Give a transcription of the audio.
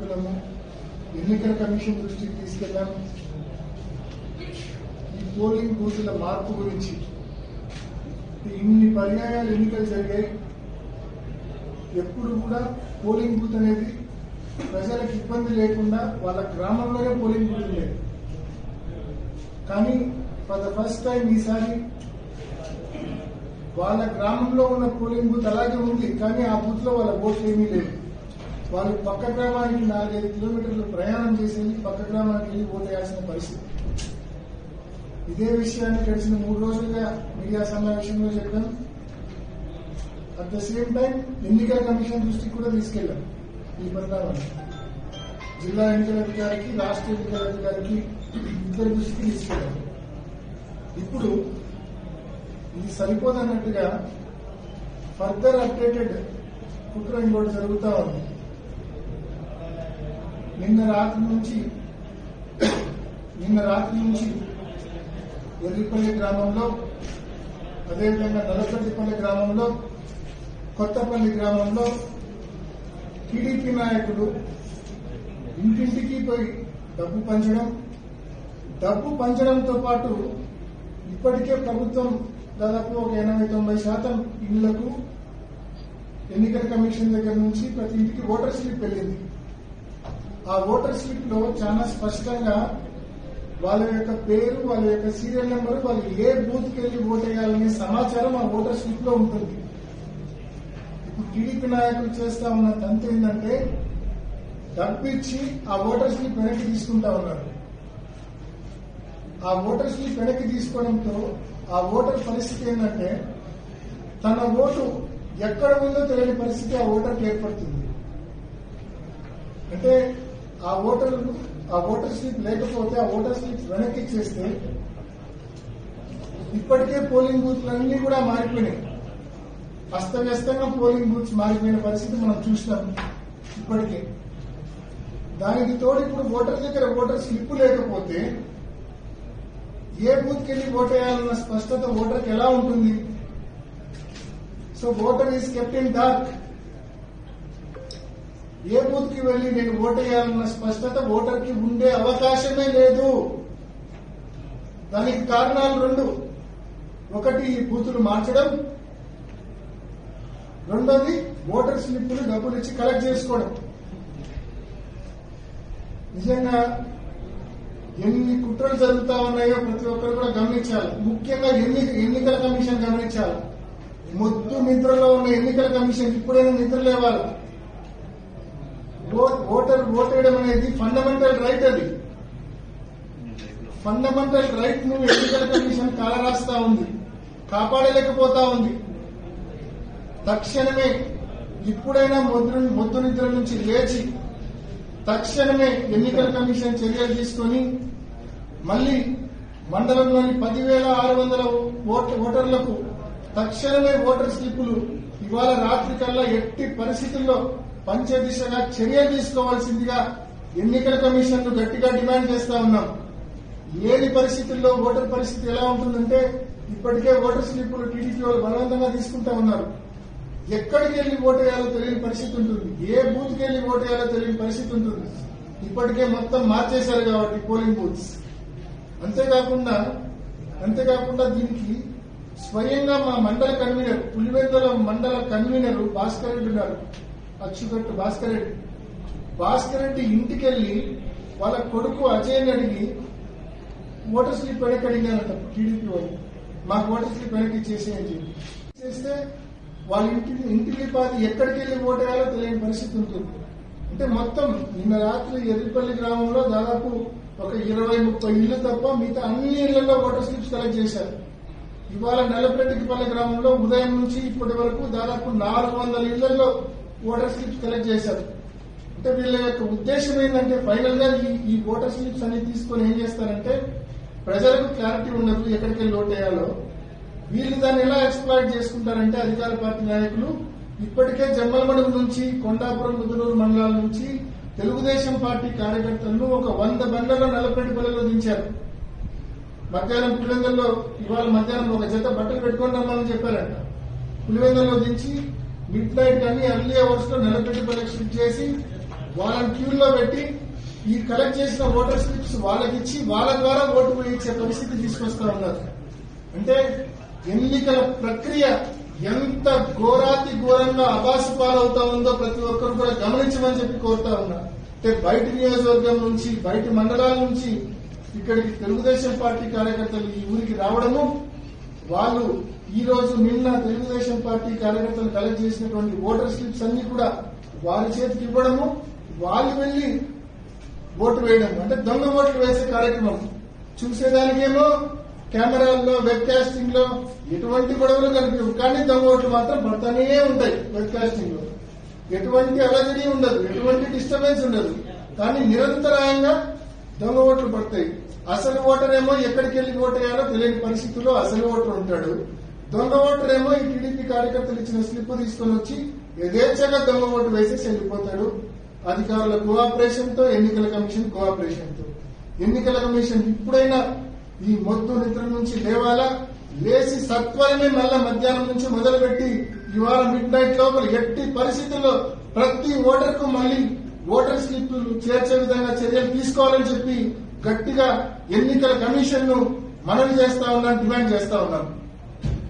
నాయకులము ఎన్నికల కమిషన్ దృష్టికి తీసుకెళ్ళాం ఈ పోలింగ్ బూతుల మార్పు గురించి ఇన్ని పర్యాయాలు ఎన్నికలు జరిగాయి. ఎప్పుడు కూడా పోలింగ్ బూత్ అనేది ప్రజలకు ఇబ్బంది లేకుండా వాళ్ళ గ్రామంలోనే పోలింగ్ బూత్ ఉండేది. కానీ ఫర్ ద ఫస్ట్ టైం ఈసారి వాళ్ళ గ్రామంలో ఉన్న పోలింగ్ బూత్ అలాగే ఉంది కానీ ఆ బూత్లో వాళ్ళ ఓట్లు ఏమీ లేదు వాళ్ళు పక్క గ్రామానికి నాలుగైదు కిలోమీటర్లు ప్రయాణం చేసేది పక్క గ్రామానికి వెళ్ళి ఓటేయాల్సిన పరిస్థితి. ఇదే విషయాన్ని గడిచిన మూడు రోజులుగా మీడియా సమావేశంలో చెప్పాం. అట్ ద సేమ్ టైం ఎన్నికల కమిషన్ దృష్టికి కూడా తీసుకెళ్ళాం ఈ పరిణామాన్ని జిల్లా ఎన్నికల అధికారికి రాష్ట్ర ఎన్నికల అధికారికి ఇద్దరి దృష్టికి తీసుకెళ్ళాం ఇప్పుడు ఇది సరిపోదన్నట్టుగా ఫర్దర్ అప్డేటెడ్ కుట్ర ఇంకోటి జరుగుతా ఉంది. నిన్న రాత్రి నుంచి నిన్న రాత్రి నుంచి ఎర్రిపల్లి గ్రామంలో అదేవిధంగా నలపల్లిపల్లి గ్రామంలో కొత్తపల్లి గ్రామంలో టీడీపీ నాయకులు ఇంటింటికి పోయి డబ్బు పంచడం డబ్బు పంచడంతో పాటు ఇప్పటికే ప్రభుత్వం దాదాపు ఒక ఎనభై తొంభై శాతం ఇళ్ళకు ఎన్నికల కమిషన్ దగ్గర నుంచి ప్రతి ఇంటికి ఓటర్ స్లిప్ వెళ్ళింది. ఆ ఓటర్ స్లిప్లో చాలా స్పష్టంగా వాళ్ళ యొక్క పేరు వాళ్ళ యొక్క సీరియల్ నెంబర్ వాళ్ళు ఏ బూత్కి వెళ్ళి ఓట్ వేయాలనే సమాచారం ఆ ఓటర్ స్లిప్లో ఉంటుంది. ఇప్పుడు టీడీపీ నాయకులు చేస్తా ఉన్న తంతు ఏంటంటే డబ్బిచ్చి ఆ ఓటర్ స్లిప్ వెనక్కి తీసుకుంటా ఉన్నారు. ఆ ఓటర్ స్లిప్ వెనక్కి తీసుకోవడంతో ఆ ఓటర్ పరిస్థితి ఏంటంటే తన ఓటు ఎక్కడ ఉందో తెలియని పరిస్థితి ఆ ఓటర్కి ఏర్పడుతుంది. అంటే ఆ ఓటర్ ఆ ఓటర్ స్లిప్ లేకపోతే ఆ ఓటర్ స్లిప్ వెనక్కి ఇచ్చేస్తే ఇప్పటికే పోలింగ్ బూత్లన్నీ కూడా మారిపోయినాయి. అస్తవ్యస్తంగా పోలింగ్ బూత్స్ మారిపోయిన పరిస్థితి మనం చూసినాం ఇప్పటికే. దానికి తోడు ఇప్పుడు ఓటర్ దగ్గర ఓటర్ స్లిప్ లేకపోతే ఏ బూత్ కెళ్ళి ఓట్ వేయాలన్న స్పష్టత ఓటర్కి ఎలా ఉంటుంది? So voter is kept in dark. ఏ బూత్కి వెళ్ళి నేను ఓటేయాలన్న స్పష్టత ఓటర్కి ఉండే అవకాశమే లేదు. దానికి కారణాలు రెండు. ఒకటి బూతులు మార్చడం. రెండోది ఓటర్ స్లిప్లు డబ్బులు ఇచ్చి కలెక్ట్ చేసుకోవడం. నిజంగా ఎన్ని కుట్రలు జరుగుతా ఉన్నాయో ప్రతి ఒక్కరు కూడా గమనించాలి. ముఖ్యంగా ఎన్ని ఎన్నికల కమిషన్ గమనించాలి. ముద్దు నిద్రలో ఉన్న ఎన్నికల కమిషన్ ఇప్పుడైనా నిద్ర లేవాలి ఓటర్ ఓటేయడం అనేది ఫండమెంటల్ రైట్ అది. ఫండమెంటల్ రైట్ను ఎన్నికల కమిషన్ కాలరాస్తా ఉంది. కాపాడలేకపోతా ఉంది. తక్షణమే ఇప్పుడైనా మొద్దు మొద్దు నిద్ర నుంచి లేచి తక్షణమే ఎన్నికల కమిషన్ చర్యలు తీసుకొని మళ్ళీ మండలంలోని పదివేల ఆరు వందల ఓటర్లకు తక్షణమే ఓటర్ స్లిప్పులు ఇవాళ రాత్రి కల్లా ఎట్టి పరిస్థితుల్లో పంచే దిశగా చర్యలు తీసుకోవాల్సిందిగా ఎన్నికల కమిషన్ను గట్టిగా డిమాండ్ చేస్తా ఉన్నాం. ఏది పరిస్థితుల్లో ఓటర్ పరిస్థితి ఎలా ఉంటుందంటే ఇప్పటికే ఓటర్ స్లిప్పులు టీడీపీ వాళ్ళు బలవంతంగా తీసుకుంటా ఉన్నారు. ఎక్కడికి వెళ్ళి ఓటు వేయాలో తెలియని పరిస్థితి ఉంటుంది. ఏ బూత్కి వెళ్ళి ఓటు వేయాలో తెలియని పరిస్థితి ఉంటుంది. ఇప్పటికే మొత్తం మార్చేశారు కాబట్టి పోలింగ్ బూత్స్. అంతేకాకుండా అంతేకాకుండా దీనికి స్వయంగా మా మండల కన్వీనర్ పులివెందుల మండల కన్వీనర్ భాస్కర్ రెడ్డి గారు అచ్చుగట్టు భాస్కర్ రెడ్డి. భాస్కర్ రెడ్డి ఇంటికి వెళ్ళి వాళ్ళ కొడుకు అజయ్ని అడిగి ఓటర్ స్లిప్ వెనక్కి అడిగారట టీడీపీ వాళ్ళు. మాకు ఓటర్ స్లిప్ వెనక్కి ఇచ్చేసి అని చెప్పి. చేస్తే వాళ్ళ ఇంటి ఇంటికి పాతి ఎక్కడికి వెళ్ళి ఓటేయాలో తెలియని పరిస్థితి ఉంటుంది. అంటే మొత్తం నిన్న రాత్రి ఎర్రిపల్లి గ్రామంలో దాదాపు ఒక ఇరవై ముప్పై ఇళ్ళు తప్ప మిగతా అన్ని ఇళ్ళలో ఓటర్ స్లిప్స్ కలెక్ట్ చేశారు. ఇవాళ నెలప్రెడ్డిపల్లి గ్రామంలో ఉదయం నుంచి ఇప్పటి వరకు దాదాపు నాలుగు వందల ఇళ్ళలో ఓటర్ స్లిప్స్ కలెక్ట్ చేశారు. అంటే వీళ్ళ యొక్క ఉద్దేశం ఏంటంటే ఫైనల్గా ఈ ఓటర్ స్లిప్స్ అనేది తీసుకొని ఏం చేస్తారంటే ప్రజలకు క్లారిటీ ఉండదు ఎక్కడికి లోటు వేయాలో వీళ్ళు దాన్ని ఎలా ఎక్స్ప్లాయిట్ చేసుకుంటారంటే అధికార పార్టీ నాయకులు ఇప్పటికే జమ్మలమడుగు నుంచి కొండాపురం ముదునూరు మండలాల నుంచి తెలుగుదేశం పార్టీ కార్యకర్తలను ఒక వంద బండ్లలో నలపెట్టుపల్లిలో దించారు. మధ్యాహ్నం పులివెందల్లో ఇవాళ మధ్యాహ్నం ఒక జత బట్టలు పెట్టుకొని రమ్మని చెప్పారంట. పులివెందల్లో దించి మిడ్ నైట్ కానీ అర్లీ అవర్స్లో నిలబెట్టి కలెక్షన్ చేసి వాళ్ళని క్యూల్లో పెట్టి ఈ కలెక్ట్ చేసిన ఓటర్ స్లిప్స్ వాళ్ళకి ఇచ్చి వాళ్ళ ద్వారా ఓటు వేయించే పరిస్థితి తీసుకొస్తా ఉన్నారు. అంటే ఎన్నికల ప్రక్రియ ఎంత ఘోరాతి ఘోరంగా అబాసు పాలవుతా ఉందో ప్రతి ఒక్కరు కూడా గమనించమని చెప్పి కోరుతా ఉన్నా. అంటే బయట నియోజకవర్గం నుంచి బయట మండలాల నుంచి ఇక్కడికి తెలుగుదేశం పార్టీ కార్యకర్తలు ఈ ఊరికి రావడము వాళ్ళు ఈ రోజు నిన్న తెలుగుదేశం పార్టీ కార్యకర్తలు కలెక్ట్ చేసినటువంటి ఓటర్ స్లిప్స్ అన్ని కూడా వారి చేతికి ఇవ్వడము వాళ్ళు వెళ్ళి ఓటు వేయడం అంటే దొంగ ఓట్లు వేసే కార్యక్రమం. చూసేదానికేమో కెమెరాల్లో వెబ్ కాస్టింగ్లో ఎటువంటి గొడవలు కనిపించవు. కానీ దొంగ ఓట్లు మాత్రం పడతానే ఉంటాయి వెబ్ కాస్టింగ్లో ఎటువంటి అలజడి ఉండదు ఎటువంటి డిస్టర్బెన్స్ ఉండదు. కానీ నిరంతరాయంగా దొంగ ఓట్లు పడతాయి. అసలు ఓటర్ ఏమో ఎక్కడికి వెళ్ళి ఓటు వేయాలో తెలియని పరిస్థితుల్లో అసలు ఓటర్ ఉంటాడు. దొంగ ఓటర్ ఏమో ఈ టీడీపీ కార్యకర్తలు ఇచ్చిన స్లిప్ తీసుకొని వచ్చి యథేచ్ఛగా దొంగ ఓటు వేసేసి వెళ్ళిపోతాడు అధికారుల కోఆపరేషన్తో ఎన్నికల కమిషన్ కోఆపరేషన్తో ఎన్నికల కమిషన్ ఇప్పుడైనా ఈ మొద్దు నిద్ర నుంచి లేవాలా? లేచి సత్వరమే మళ్ళా మధ్యాహ్నం నుంచి మొదలుపెట్టి ఇవాళ మిడ్ నైట్ లోపల ఎట్టి పరిస్థితుల్లో ప్రతి ఓటర్కు మళ్ళీ ఓటర్ స్లిప్లు చేర్చే విధంగా చర్యలు తీసుకోవాలని చెప్పి గట్టిగా ఎన్నికల కమిషన్ను మనవి చేస్తా ఉన్నాం డిమాండ్ చేస్తా ఉన్నాం.